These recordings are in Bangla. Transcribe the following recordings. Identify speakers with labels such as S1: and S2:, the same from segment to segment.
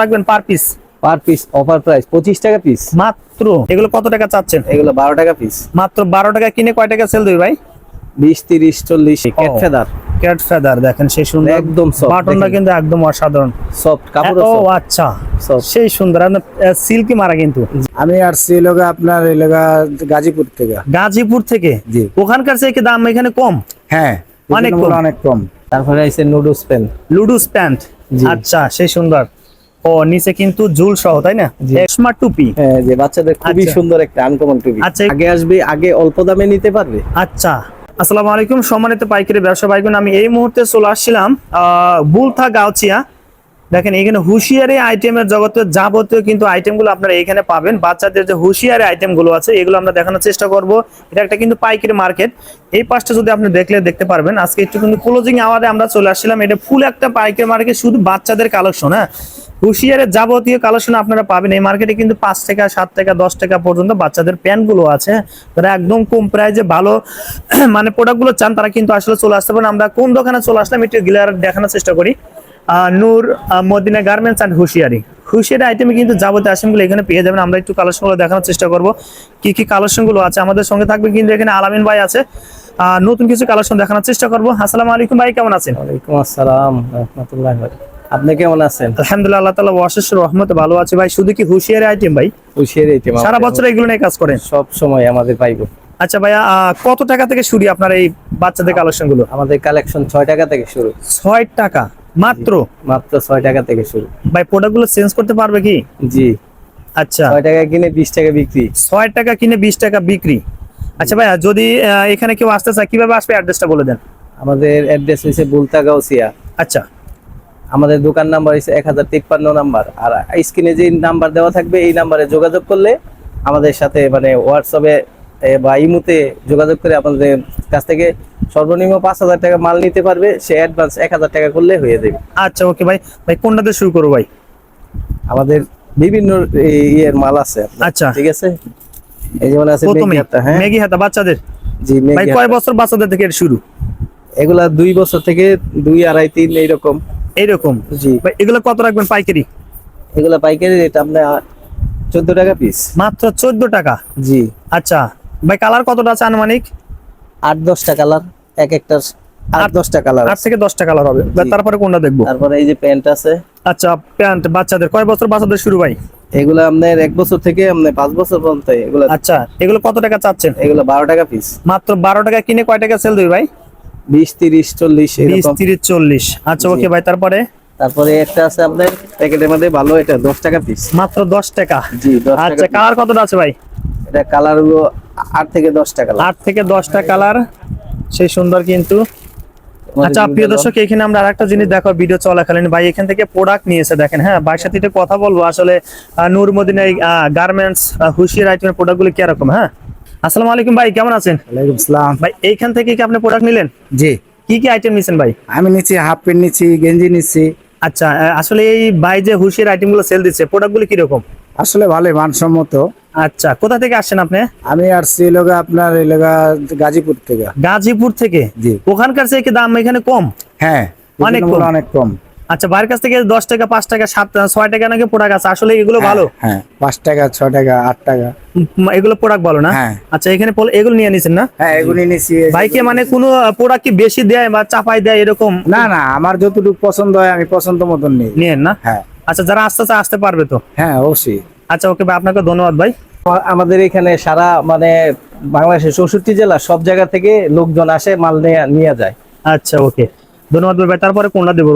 S1: রাখবেন per piece
S2: per piece offer price পঁচিশ টাকা পিস
S1: মাত্র? এগুলো কত টাকা চাচ্ছেন?
S2: এগুলো বারো টাকা পিস
S1: মাত্র বারো টাকা কিনে কয় টাকা সেল দেবে ভাই?
S2: বিশ তিরিশ চল্লিশ ক্যাট ফেদার
S1: ক্যাট ফেদার দেখেন সেই সুন্দর
S2: একদম soft,
S1: বাটনটা কিন্তু একদম অসাধারণ।
S2: সফট কাপড়
S1: ও আচ্ছা। সেই সুন্দর সিল্কি মারা কিন্তু।
S3: আমি এলাকা আপনার এলাকা গাজীপুর থেকে।
S1: গাজীপুর থেকে?
S3: জি।
S1: ওখানকার থেকে দাম এখানে কম?
S3: হ্যাঁ
S1: অনেক কম।
S3: অনেক কম।
S2: তারপরে আছে নুডলস পেন
S1: লুডুস প্যান্ট আচ্ছা সেই সুন্দর। ও নিচে কিন্তু ঝুল সহ তাই না। স্মার্ট টুপি
S2: হ্যাঁ যে বাচ্চাদের খুবই
S1: আচ্ছা।
S2: সুন্দর একটা আনকমন টুপি
S1: আচ্ছা।
S2: আগে আসবে আগে অল্প দামে নিতে পারবে
S1: আচ্ছা আসসালামু আলাইকুম সম্মানিত পাইকারি ব্যবসা ভাইগুন আমি এই মুহূর্তে চলে আসছিলাম আহ, বুলথা গাউচিয়া দেখেন, এখানে হুঁশিয়ারি আইটেমের জগতে যাবতীয় কিন্তু আইটেমগুলো আপনারা এখানে পাবেন। বাচ্চাদের যে হুঁশিয়ারি আইটেমগুলো আছে, এগুলো আমরা দেখানোর চেষ্টা করব। এটা একটা কিন্তু পাইকারি মার্কেট। এই পাশটা যদি আপনি দেখলে দেখতে পারবেন, আজকে একটু কিন্তু ক্লোজিং আওয়ারে আমরা চলে আসছিলাম। এটা ফুল একটা পাইকারি মার্কেট, শুধু বাচ্চাদের কালেকশন হ্যাঁ? হুঁশিয়ারের যাবতীয় কালেকশন আপনারা পাবেন। এই মার্কেটে কিন্তু পাঁচ টাকা সাত টাকা দশ টাকা পর্যন্ত বাচ্চাদের প্যান্টগুলো আছে। তারা একদম কম প্রাইজে ভালো মানে প্রোডাক্টগুলো চান, তারা কিন্তু আসলে চলে আসতে পারেন। আমরা কোন দোকানে চলে আসলাম, একটু গিলার দেখানোর চেষ্টা করি। নূর মদিনা গার্মেন্টস অ্যান্ড হুঁশিয়ারি। হুঁশিয়ারি আইটেমে কিন্তু যাবতীয় আইটেমগুলো এখানে পেয়ে যাবেন। আমরা একটু কালেকশনগুলো দেখানোর চেষ্টা করব। কি কি কালেকশনগুলো আছে? আমাদের সঙ্গে থাকবে কিন্তু এখানে আলামিন ভাই আছে। নতুন কিছু কালেকশন দেখানোর চেষ্টা করব। আসসালামু আলাইকুম ভাই কেমন আছেন?
S2: ওয়ালাইকুম আসসালাম রহমতুল্লাহ আপনি কেমন আছেন?
S1: আলহামদুলিল্লাহ আল্লাহ তালা অশেষ রহমতে ভালো আছে ভাই। শুধু কি হুঁশিয়ারি আইটেম ভাই?
S2: এই team
S1: সারা বছর এগুলো নিয়ে কাজ করেন?
S2: সব সময় আমাদের পাইবো
S1: আচ্ছা ভাইয়া আহ, কত টাকা থেকে শুরু আপনার এই বাচ্চাদের কালেকশনগুলো?
S2: আমাদের কালেকশন ছয় টাকা থেকে শুরু।
S1: ছয় টাকা। মাত্র?
S2: মাত্র ছয় টাকা থেকে শুরু।
S1: ভাই প্রোডাক্টগুলো চেঞ্জ করতে পারবে কি?
S2: জি।
S1: আচ্ছা।
S2: ছয় টাকা কিনে বিশ টাকা বিক্রি।
S1: ছয় টাকা কিনে বিশ টাকা বিক্রি। আচ্ছা ভাইয়া যদি এখানে কেউ আসতে চায় কীভাবে আসবে? অ্যাড্রেসটা বলে দেন।
S2: আমাদের অ্যাড্রেস হয়েছে বুলতা গাউসিয়া
S1: আচ্ছা।
S2: আমাদের দোকান নাম্বার হচ্ছে এক হাজার তিপ্পান্ন নাম্বার। আর স্ক্রিনে যে নাম্বার দেওয়া থাকবে এই নাম্বারে যোগাযোগ করলে আমাদের সাথে মানে হোয়াটসঅ্যাপে এ, বা ইমুতে যোগাযোগ করে আমাদের কাছ থেকে সর্বনিম্ন পাঁচ হাজার টাকা মাল নিতে পারবে সে অ্যাডভান্স এক হাজার টাকা করলে হয়ে যাবে।
S1: আচ্ছা ওকে ভাই। ভাই কোনটাতে শুরু করব ভাই?
S2: আমাদের বিভিন্ন ইয়ের মাল আছে
S1: আচ্ছা।
S2: ঠিক আছে? এই যেমন আছে মেঘি হাতা, হ্যাঁ?
S1: ম্যাগি হাতা বাচ্চাদের?
S2: জি
S1: ভাই কয় বছর বাচ্চাদের থেকে শুরু?
S2: এগুলা দুই বছর থেকে দুই আড়াই তিন এইরকম।
S1: এইরকম?
S2: জি।
S1: ভাই এগুলো কত রাখবেন পাইকারি?
S2: এগুলা পাইকারি রেট আপনার চোদ্দ টাকা পিস
S1: মাত্র চোদ্দ টাকা?
S2: জি।
S1: আচ্ছা। ভাই কালার কতটা আছে আনুমানিক?
S2: আট দশটা কালার এক একটার আট দশটা কালার
S1: আট থেকে দশটা কালার হবে। তারপরে কোনটা দেখব?
S2: তারপরে এই যে প্যান্ট আছে।
S1: আচ্ছা প্যান্ট বাচ্চাদের কয় বছর বাচ্চাদের শুরু ভাই?
S2: এগুলো আপনার এক বছর থেকে পাঁচ বছর পর্যন্ত এগুলো।
S1: আচ্ছা এগুলো কত টাকা চাচ্ছেন?
S2: এগুলো বারো টাকা পিস
S1: মাত্র বারো টাকা কিনে কয় টাকা সেল দেবে ভাই?
S2: বিশ তিরিশ চল্লিশ
S1: বিশ তিরিশ চল্লিশ। আচ্ছা ওকে ভাই তারপরে?
S2: তারপরে একটা আছে আপনার প্যাকেটের মধ্যে ভালো এটা দশ টাকা পিস
S1: মাত্র দশ টাকা।
S2: জি
S1: আচ্ছা। কালার কতটা আছে ভাই?
S2: কালারগুলো আট থেকে দশ টাকা
S1: আট থেকে দশটা কালার সেই সুন্দর কিন্তু। আচ্ছা প্রিয় দর্শক এখানে আমরা আরেকটা জিনিস দেখো ভিডিও চলাকালীন। ভাই এখান থেকে প্রোডাক্ট নিয়েছে দেখেন হ্যাঁ? ভাইয়ের সাথে একটু কথা বলব। আসলে নূর মদিনা গার্মেন্টস হুশিয়ার আইটেমের প্রোডাক্টগুলো কীরকম হ্যাঁ? আসসালামু আলাইকুম ভাই কেমন আছেন?
S3: ওয়ালাইকুম সালাম।
S1: ভাই এইখান থেকে কি আপনি প্রোডাক্ট নিলেন?
S3: জি।
S1: কি কি আইটেম নিছেন ভাই?
S3: আমি নিচ্ছি হাফ প্যান্ট নিচ্ছি গেঞ্জি নিচ্ছি
S1: আচ্ছা আসলে এই ভাই যে হুশিয়ার আইটেমগুলো সেল দিচ্ছে প্রোডাক্টগুলো কীরকম?
S3: আসলে ভালোই মানসম্মত।
S1: আচ্ছা কোথা থেকে আসছেন আপনি?
S3: আমি আসছি এলাকা আপনার এলাকা গাজীপুর থেকে।
S1: গাজীপুর থেকে?
S3: জি।
S1: ওখানকার থেকে দাম এখানে কম?
S3: হ্যাঁ
S1: অনেক কম।
S3: অনেক কম।
S1: আচ্ছা বাইরের কাছ থেকে দশ টাকা পাঁচ টাকা সাত ছয় টাকা নাকি প্রোডাক্ট আছে? আসলে এগুলো ভালো।
S3: হ্যাঁ পাঁচ টাকা ছয় টাকা আট টাকা।
S1: এগুলো প্রোডাক্ট ভালো না?
S3: হ্যাঁ।
S1: আচ্ছা এখানে এগুলো নিয়ে নিছেন না?
S3: হ্যাঁ এগুলি নিচ্ছি
S1: বাইকে মানে কোনো প্রোডাক্ট কি বেশি দেয় বা চাপাই দেয় এরকম?
S3: না না আমার যতটুকু পছন্দ হয় আমি পছন্দ মতন নিই।
S1: নিয়েন না?
S3: হ্যাঁ।
S1: আচ্ছা যারা আসতে চায় আসতে পারবে তো?
S3: হ্যাঁ অবশ্যই।
S1: আচ্ছা ওকে ভাই আপনাকে ধন্যবাদ ভাই।
S2: আমাদের এখানে সারা মানে বাংলাদেশের চৌষট্টি জেলা সব জায়গা থেকে লোকজন আসে মাল নিয়ে যায়।
S1: আচ্ছা ওকে। ধন্যবাদ ভাই তারপরে কোনটা দেবো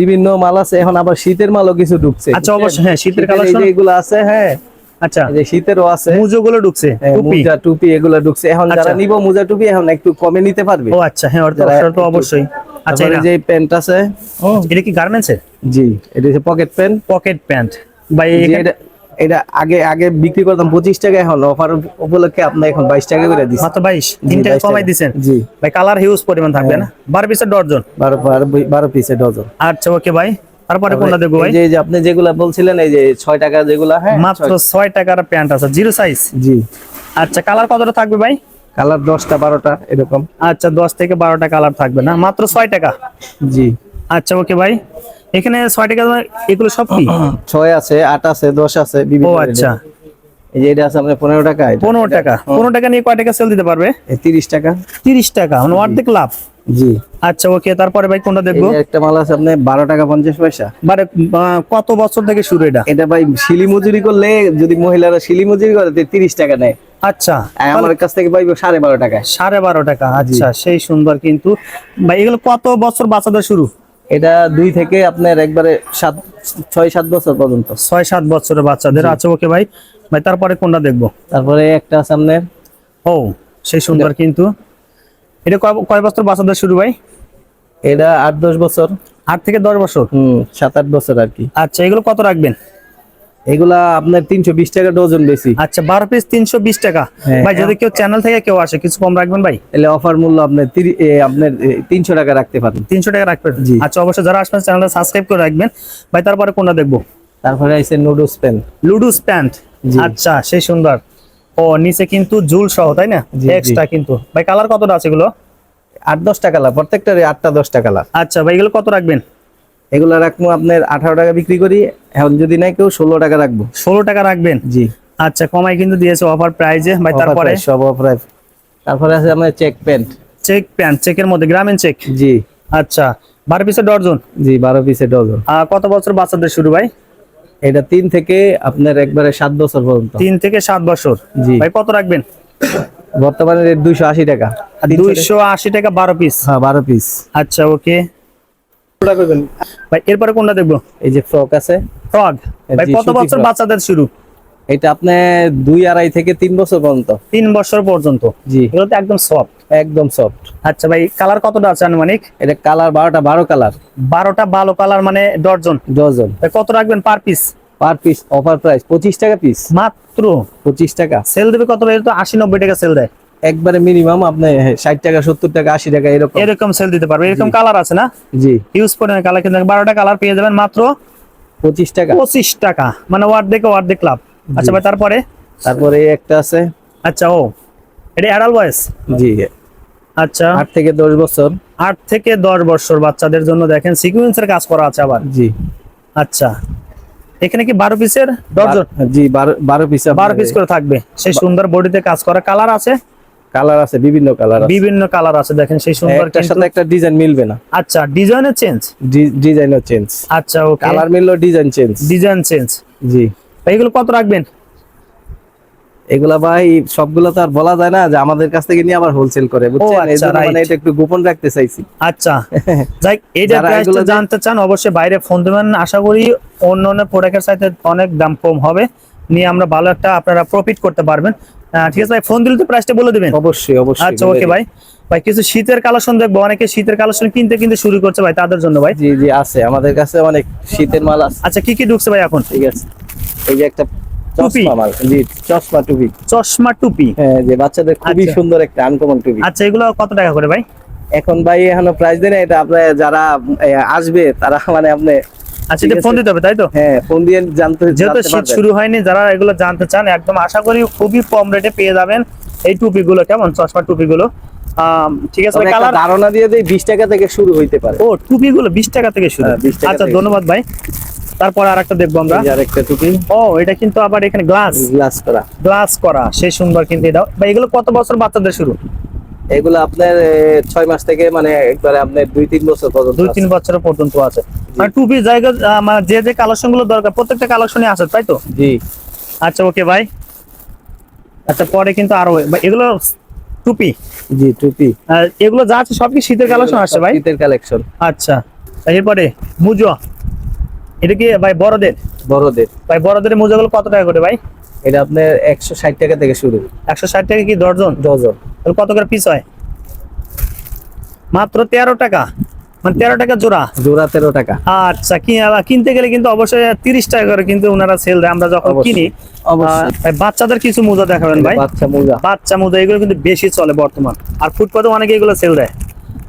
S2: বিভিন্ন মাল আছে এখন আবার শীতের মালও কিছু ঢুকছে।
S1: আচ্ছা অবশ্যই হ্যাঁ শীতের কালেকশন।
S2: এগুলো আছে হ্যাঁ
S1: আচ্ছা।
S2: এই শীতেরও আছে।
S1: মুজো গুলো ঢুকছে
S2: হ্যাঁ,
S1: টুপি।
S2: মোজা টুপি এগুলো ঢুকছে। এখন যারা
S1: আচ্ছা।
S2: নিব মোজা টুপি এখন একটু কমে নিতে পারবে।
S1: ও আচ্ছা হ্যাঁ
S2: একটু-
S1: অবশ্যই। আচ্ছা এটা-
S2: যে প্যান্ট আছে
S1: এটা কি গার্মেন্টস এর?
S2: জি এটা হচ্ছে পকেট প্যান্ট
S1: পকেট প্যান্ট ভাই
S2: এটা এটা আগে আগে বিক্রি করতাম পঁচিশ টাকা এখন অফার উপলক্ষে আপনি এখন বাইশ টাকা করে
S1: মাত্র বাইশ?
S2: জি,
S1: তিন টাকা। কমাই। দিচ্ছেন
S2: জি।
S1: ভাই কালার হিউজ পরিমাণ থাকবে না? বারো পিসের ডর্জন
S2: বারো বারো বারো পিসে ডজন
S1: আচ্ছা ওকে ভাই। তারপরে কোনটা দেখব ভাই?
S2: এই যে আপনি যেগুলা বলছিলেন এই যে ছয় টাকা যেগুলা হ্যাঁ
S1: মাত্র ছয় টাকার প্যান্ট আছে জিরো সাইজ
S2: জি।
S1: আচ্ছা কালার কতটা থাকবে ভাই?
S2: কালার দশটা বারোটা এরকম।
S1: আচ্ছা দশ থেকে বারোটা কালার থাকবে না? মাত্র ছয় টাকা?
S2: জি।
S1: আচ্ছা ওকে ভাই। এখানে ছয় টাকা এগুলো সব কি?
S2: ছয় আছে আট আছে দশ আছে
S1: ও
S2: বিভিন্ন
S1: আচ্ছা।
S2: এই যে এটা আছে আপনার পনেরো টাকা
S1: পনেরো টাকা। পনেরো টাকা নিয়ে কয় টাকা সেল দিতে পারবে?
S2: তিরিশ টাকা।
S1: তিরিশ টাকা মানে অর্ধেক লাভ।
S2: জি।
S1: আচ্ছা ওকে তারপরে ভাই কোনটা দেখব?
S2: একটা মাল আছে বারো টাকা পঞ্চাশ পয়সা।
S1: মানে কত বছর থেকে শুরু এটা?
S2: এটা ভাই শিলি মজুরি করলে যদি মহিলারা শিলি মজুরি করে তিরিশ টাকা নেয়।
S1: আচ্ছা।
S2: আমার কাছ থেকে পাইবো সাড়ে বারো টাকায়।
S1: সাড়ে বারো টাকা আচ্ছা সেই সুন্দর কিন্তু। ভাই এগুলো কত বছর বাচ্চাদের শুরু?
S2: এটা দুই থেকে আপনার একবারে সাত ছয় সাত বছর পর্যন্ত।
S1: ছয় সাত বছরের বাচ্চাদের আচ্ছা ওকে ভাই? ভাই তারপরে কোনটা দেখব?
S2: তারপরে একটা সামনে
S1: ও সেই সুন্দর কিন্তু। এটা কয় কয় বছর বাচ্চাদের শুরু ভাই?
S2: এটা আট দশ বছর।
S1: আট থেকে দশ বছর?
S2: হুম সাত আট বছর আর কি।
S1: আচ্ছা এগুলো কত রাখবেন?
S2: এগুলা আপনার তিনশো বিশ টাকা ডজন বেশি।
S1: আচ্ছা বারো পিস তিনশো বিশ টাকা।
S2: হ্যাঁ।
S1: ভাই যদি কেউ চ্যানেল থেকে কেউ আসে কিছু কম রাখবেন ভাই?
S2: তাহলে অফার মূল্য আপনার আপনার তিনশো টাকা রাখতে পারেন।
S1: তিনশো টাকা রাখবেন?
S2: জি।
S1: আচ্ছা অবশ্যই যারা আসবেন চ্যানেলটা সাবস্ক্রাইব করে রাখবেন। ভাই তারপরে কোনটা দেখব?
S2: তারপরে আছে নুডলস পেন
S1: লুডুস প্যান্ট আচ্ছা সেই সুন্দর। ও নিচে কিন্তু জুল সহ তাই না। এক্সট্রা কিন্তু। ভাই কালার কতটা আছে এগুলো?
S2: আট দশ টাকা লাভ প্রত্যেকটারে আটটা দশ টাকা লাভ
S1: আচ্ছা ভাই এগুলো কত রাখবেন?
S2: এগুলা রাখব আপনার আঠারো টাকা বিক্রি করি। এখন যদি নাই কেউ ষোলো টাকা রাখব।
S1: ষোলো টাকা রাখবেন?
S2: জি।
S1: আচ্ছা কমাই কিন্তু দিয়েছে অফার প্রাইজে ভাই তারপরে?
S2: সব অফার তারপরে আছে আপনার চেক প্যান্ট
S1: চেক প্যান্ট চেকের মধ্যে গ্রামীণ চেক
S2: জি।
S1: আচ্ছা বারো পিসের ডর্জন
S2: জি বারো পিসে ডজন।
S1: কত বছর বাচ্চাদের শুরু ভাই?
S2: এটা তিন থেকে আপনার একবারে সাত বছর পর্যন্ত।
S1: তিন থেকে সাত বছর?
S2: জি।
S1: ভাই কত রাখবেন?
S2: বর্তমানে রেট দুইশো আশি টাকা।
S1: দুইশো আশি টাকা বারো পিস
S2: হ্যাঁ বারো পিস
S1: আচ্ছা ওকে ভাই এরপরে কোনটা দেখব?
S2: এই যে ফ্রক আছে।
S1: ভাই কত বছর বাচ্চাদের শুরু?
S2: এটা আপনার দুই আড়াই থেকে তিন বছর পর্যন্ত।
S1: তিন বছর পর্যন্ত?
S2: জি।
S1: এগুলো তো একদম সফট
S2: একদম সফট
S1: আচ্ছা ভাই কালার কতটা আছে আনুমানিক?
S2: এটা কালার বারোটা বারো কালার
S1: বারোটা ভালো কালার মানে
S2: ডজন?
S1: ডজন। কত রাখবেন per piece
S2: per piece offer price পঁচিশ টাকা পিস
S1: মাত্র?
S2: পঁচিশ টাকা।
S1: সেল দেবে কত ভাই? তো আশি নব্বই টাকা সেল দেয়।
S2: একবারে মিনিমাম আপনি ষাট টাকা সত্তর টাকা আশি টাকা এরকম।
S1: এরকম সেল দিতে পারবে। এরকম কালার আছে না?
S2: জি।
S1: ইউজ করে কালার কিন্তু বারোটা কালার পেয়ে যাবেন মাত্র
S2: পঁচিশ টাকা।
S1: পঁচিশ টাকা। মানে অর্ধেক অর্ধেক লাভ। আচ্ছা ভাই তারপরে?
S2: তারপরে এই একটা আছে।
S1: আচ্ছা ও। এটা অ্যাডাল বয়স
S2: জি।
S1: আচ্ছা।
S2: আট থেকে দশ বছর।
S1: আট থেকে দশ বছর বাচ্চাদের জন্য দেখেন সিকুয়েন্সের কাজ করা আছে আবার।
S2: জি।
S1: আচ্ছা। এখানে কি বারো পিসের ডর্জন
S2: জি বারো বারো পিস
S1: বারো পিস করে থাকবে। সেই সুন্দর বডিতে কাজ করা কালার আছে।
S2: কালার আছে বিভিন্ন কালার আছে।
S1: বিভিন্ন কালার আছে দেখেন সেই সুন্দর কিন্তু-
S2: সাথে একটা ডিজাইন মিলবে না।
S1: আচ্ছা ডিজাইনের চেঞ্জ
S2: ডিজাইনও চেঞ্জ
S1: আচ্ছা ওকে
S2: কালার মিললো ডিজাইন চেঞ্জ
S1: ডিজাইন চেঞ্জ
S2: জি।
S1: এগুলো কত রাখবেন?
S2: এগুলা ভাই সবগুলো তো আর বলা যায় না যে আমাদের কাছ থেকে নিয়ে আবার হোলসেল করে বুঝছেন?
S1: আচ্ছা,
S2: মানে এটা একটু গোপন রাখতে চাইছি।
S1: আচ্ছা। যাই এইটা প্রাইসটা জানতে চান অবশ্যই বাইরে ফোন দেবেন। আশা করি অন্য অন্য প্রোডাক্টের সাথে অনেক দাম কম হবে। নিয়ে আমরা ভালো একটা আপনারা প্রফিট করতে পারবেন। ঠিক আছে ভাই ফোন দিলে তো প্রাইসটা বলে দিবেন।
S2: অবশ্যই অবশ্যই
S1: আচ্ছা ওকে ভাই। ভাই কিছু শীতের কালেকশন দেখব অনেকে শীতের কালেকশন কিনতে কিনতে শুরু করছে ভাই তাদের জন্য ভাই।
S2: জি জি আছে। আমাদের কাছে অনেক শীতের মাল আছে।
S1: আচ্ছা কি কি ঢুকছে ভাই এখন?
S2: ঠিক আছে। এই যে একটা
S1: টুপি।
S2: চশমা চশমা টুপি।
S1: চশমা টুপি।
S2: হ্যাঁ যে বাচ্চাদের খুবই
S1: আচ্ছা।
S2: সুন্দর একটা আনকমন টুপি।
S1: আচ্ছা এগুলো কত টাকা করে ভাই?
S2: এখন ভাই এখনও প্রাইস দেন এটা আপনার যারা আসবে তারা মানে আপনি
S1: আচ্ছা ফোন দিতে হবে তাই তো?
S2: হ্যাঁ ফোন দিয়ে জানতে
S1: যেহেতু শীত শুরু হয়নি যারা এগুলো জানতে চান একদম আশা করি খুবই কম রেটে পেয়ে যাবেন এই টুপিগুলো কেমন? চশমা টুপিগুলো? ঠিক আছে কালার
S2: ধারণা দিয়ে দেই টাকা থেকে শুরু হইতে পারে।
S1: ও টুপিগুলো টাকা থেকে শুরু।
S2: হ্যাঁ, 20 টাকা
S1: আচ্ছা ধন্যবাদ ভাই। তারপর দেখব আমরা।
S2: আরেকটা টুপি।
S1: ও এটা কিন্তু আবার এখানে গ্লাস
S2: গ্লাস করা।
S1: গ্লাস করা সেই সুন্দর কিন্তু এটা ভাই এগুলো কত বছর বাচ্চাদের শুরু?
S2: এগুলো আপনার ছয় মাস থেকে মানে একবারে আপনার দুই তিন বছর পর্যন্ত
S1: দুই তিন বছর পর্যন্ত আছে। মানে টুপি জায়গা যে যে কালেকশনগুলো দরকার প্রত্যেকটা কালেকশনই আছে তাই তো?
S2: জি।
S1: আচ্ছা ওকে ভাই আচ্ছা পরে কিন্তু আরও এগুলো টুপি
S2: জি টুপি
S1: আর এগুলো যা আছে সব কি শীতের কালেকশন আসছে ভাই
S2: শীতের কালেকশন।
S1: আচ্ছা এরপরে মুজো। এটা কি ভাই বড়দের?
S2: বড়দের।
S1: ভাই বড়দের মুজোগুলো কত টাকা করে ভাই
S2: এটা আপনার একশো ষাট টাকা থেকে শুরু।
S1: একশো ষাট টাকা কি দর্জন
S2: ডজন
S1: তাহলে কত করে পিস হয়? মাত্র তেরো টাকা। মানে তেরো টাকা জোড়া।
S2: জোড়া তেরো টাকা।
S1: আচ্ছা কিনতে গেলে কিন্তু অবশ্যই তিরিশ টাকা করে কিন্তু ওনারা সেল দেয়। আমরা যখন কিনি বাচ্চাদের কিছু মোজা দেখাবেন ভাই।
S2: বাচ্চা মোজা।
S1: বাচ্চা মোজা এগুলো কিন্তু বেশি চলে বর্তমান। আর ফুটপাতে অনেকে এগুলো সেল দেয়।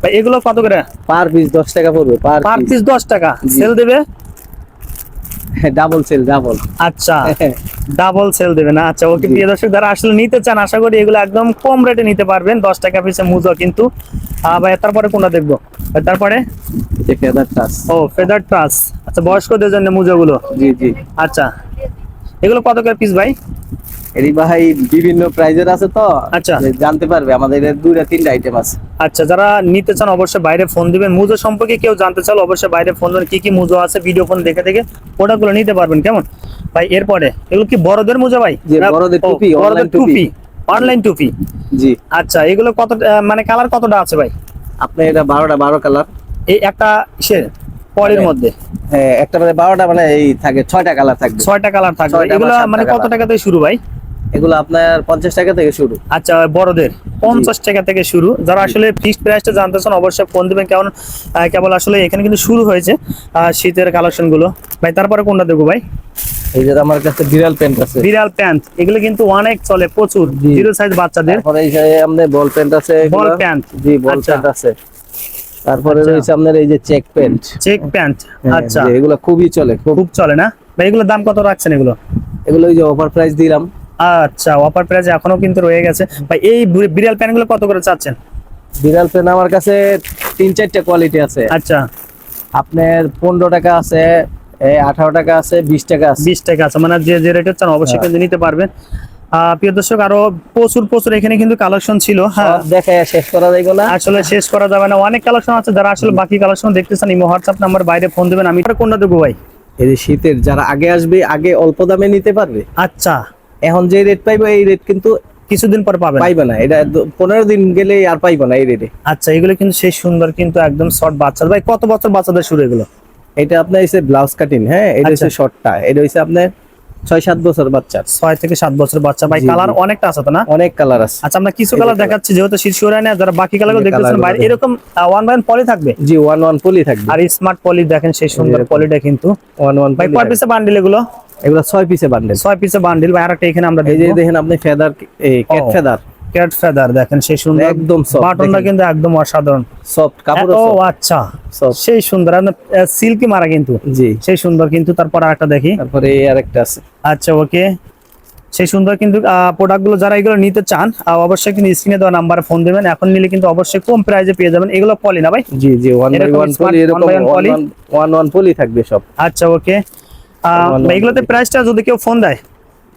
S1: ভাই এগুলো কত করে?
S2: পার পিস দশ টাকা পড়বে পার
S1: পার পিস দশ টাকা। সেল দেবে?
S2: ডাবল সেল ডাবল
S1: আচ্ছা। ডাবল সেল দেবেন আচ্ছা ওকে প্রিয় দর্শক যারা আসলে নিতে চান আশা করি এগুলো একদম কম রেটে নিতে পারবেন। দশ টাকা পিসে মুজো কিন্তু। ভাই তারপরে কোনটা দেখব? তারপরে? ও ফেদার ট্রাস আচ্ছা বয়স্কদের জন্য মুজো গুলো
S2: জি জি।
S1: আচ্ছা। এগুলো কত করে পিস ভাই?
S2: এরই ভাই বিভিন্ন প্রাইজের আছে তো।
S1: আচ্ছা।
S2: জানতে পারবে আমাদের এর দুইটা তিনটা আইটেম আছে।
S1: আচ্ছা যারা নিতে চান অবশ্যই বাইরে ফোন দিবেন। মুজো সম্পর্কে কেউ জানতে চান অবশ্যই বাইরে ফোন দেবেন। কি কি মুজো আছে ভিডিও ফোন দেখে দেখে প্রোডাক্টগুলো নিতে পারবেন কেমন? ভাই এরপরে এগুলো কি বড়দের মুজো ভাই?
S2: বড়দের টুপি,
S1: বড়দের
S2: টুপি।
S1: অনলাইন টুপি।
S2: জি।
S1: আচ্ছা এগুলো কত মানে কালার কতটা আছে ভাই?
S2: আপনি এটা বারোটা বারো কালার
S1: এই একটা সে পরের
S2: মানে
S1: মধ্যে?
S2: একটা মানে বারোটা মানে এই থাকে ছয়টা কালার থাকবে।
S1: ছয়টা কালার থাকবে। এগুলো মানে কত টাকা থেকে শুরু ভাই?
S2: এগুলো আপনার পঞ্চাশ টাকা থেকে শুরু।
S1: আচ্ছা বড়দের পঞ্চাশ টাকা থেকে শুরু। যারা আসলে ফিক্সড প্রাইসটা জানতে চান অবশ্যই ফোন দিবেন। আহ, কেবল আসলে এখানে কিন্তু শুরু হয়েছে শীতের কালেকশনগুলো। ভাই তারপরে কোনটা দেখব ভাই?
S2: এই যে আমার কাছে বিড়াল প্যান্ট আছে।
S1: বিড়াল প্যান্ট এগুলো কিন্তু অনেক চলে প্রচুর জিরো সাইজ বাচ্চাদের।
S2: তারপরে এই যে আমাদের বল প্যান্ট আছে
S1: বল প্যান্ট।
S2: জি বল
S1: আচ্ছা।
S2: প্যান্ট আছে। তারপরে
S1: আচ্ছা।
S2: রয়েছে আপনার এই যে চেক প্যান্ট।
S1: চেক প্যান্ট আচ্ছা।
S2: এগুলো খুবই চলে খুব
S1: চলে না? ভাই এগুলোর দাম কত রাখছেন এগুলো?
S2: এগুলো যে অফার প্রাইস দিলাম।
S1: আচ্ছা অফার প্রাইস এখনও কিন্তু রয়ে গেছে। ভাই এই বিড়াল প্যান্টগুলো কত করে চাচ্ছেন?
S2: বিড়াল প্যান্ট আমার কাছে তিন চারটা কোয়ালিটি আছে।
S1: আচ্ছা।
S2: আপনার পনেরো টাকা আছে আঠারো টাকা আছে বিশ টাকা আছে।
S1: বিশ টাকা আছে মানে যে যে রেটের চান অবশ্যই
S2: হ্যাঁ।
S1: কিন্তু নিতে পারবেন। প্রিয় দর্শক আরও প্রচুর প্রচুর এখানে কিন্তু কালেকশন ছিল হ্যাঁ।
S2: শেষ করা না
S1: আসলে শেষ করা যাবে না। অনেক কালেকশন আছে যারা আসলে বাকি কালেকশন দেখতেছেন ইমো হোয়াটসঅ্যাপ নাম্বার বাইরে ফোন দিবেন। আমি কোনটা দেবো ভাই?
S2: এই যে শীতের যারা আগে আসবে আগে অল্প দামে নিতে পারবে।
S1: আচ্ছা।
S2: এখন যে রেট পাইবো এই রেট কিন্তু
S1: কিছুদিন পর পাবে
S2: পাইবে না। এটা পনেরো দিন গেলে আর পাইবো না এই রেটে
S1: আচ্ছা এগুলো কিন্তু সেই সুন্দর কিন্তু একদম শর্ট বাচ্চা ভাই কত বছর বাচ্চাদের শুরু এগুলো?
S2: এটা আপনার হচ্ছে ব্লাউজ কাটিং হ্যাঁ? এটা হচ্ছে
S1: আচ্ছা।
S2: শর্টটা এটা হচ্ছে আপনার ছয় সাত বছর বাচ্চা
S1: ছয় থেকে সাত বছর বাচ্চা। ভাই কালার অনেকটা আছে তো না?
S2: অনেক কালার আছে।
S1: আচ্ছা আমরা কিছু কালার দেখাচ্ছি যেহেতু শীত শুরু না যারা বাকি কালার দেখতেছেন এরকম ওয়ান বাই পলি থাকবে?
S2: জি ওয়ান ওয়ান পলি থাকবে।
S1: আর স্মার্ট পলি দেখেন সেই সুন্দর। পলিটা কিন্তু।
S2: ওয়ান ওয়ান
S1: ভাই কয় পিসে বান্ডিল এগুলো?
S2: এগুলো ছয় পিসে বান্ডেল
S1: ছয় পিসে বান্ডিল ভাই আরেকটা এখানে আমরা
S2: এই যে দেখেন আপনি ফেদার এই ক্যাট ফেদার
S1: ক্যাট ফেদার দেখেন সেই সুন্দর
S2: একদম
S1: বাটনটা কিন্তু একদম অসাধারণ।
S2: সফট কাপড়
S1: ও আচ্ছা সেই সুন্দর। সিল্কি মারা কিন্তু।
S2: জি।
S1: সেই সুন্দর কিন্তু তারপর আরেকটা দেখি।
S2: তারপরে আরেকটা আছে।
S1: আচ্ছা ওকে। সেই সুন্দর কিন্তু প্রোডাক্টগুলো যারা এগুলো নিতে চান অবশ্যই কিন্তু স্ক্রিনে দেওয়া নাম্বারে ফোন দেবেন। এখন নিলে কিন্তু অবশ্যই কম প্রাইসে পেয়ে যাবেন। এগুলো পলি না ভাই?
S2: জি জি ওয়ান বাই ওয়ান পলি এরকম ওয়ান ওয়ান পলি থাকবে সব।
S1: আচ্ছা ওকে। এগুলোতে। প্রাইসটা যদি কেউ ফোন দেয়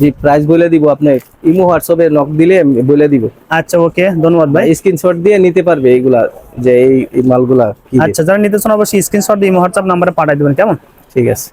S2: জি প্রাইস বলে দিব আপনি ইমো হোয়াটসঅ্যাপে নক দিলে বলে দিব।
S1: আচ্ছা ওকে ধন্যবাদ ভাই।
S2: স্ক্রিনশট দিয়ে নিতে পারবে এইগুলা যে এই এই মালগুলা
S1: আচ্ছা যারা নিতে চান অবশ্যই স্ক্রিনশট দিয়ে ইমো হোয়াটসঅ্যাপ নম্বরে পাঠিয়ে দিবেন কেমন?
S2: ঠিক আছে।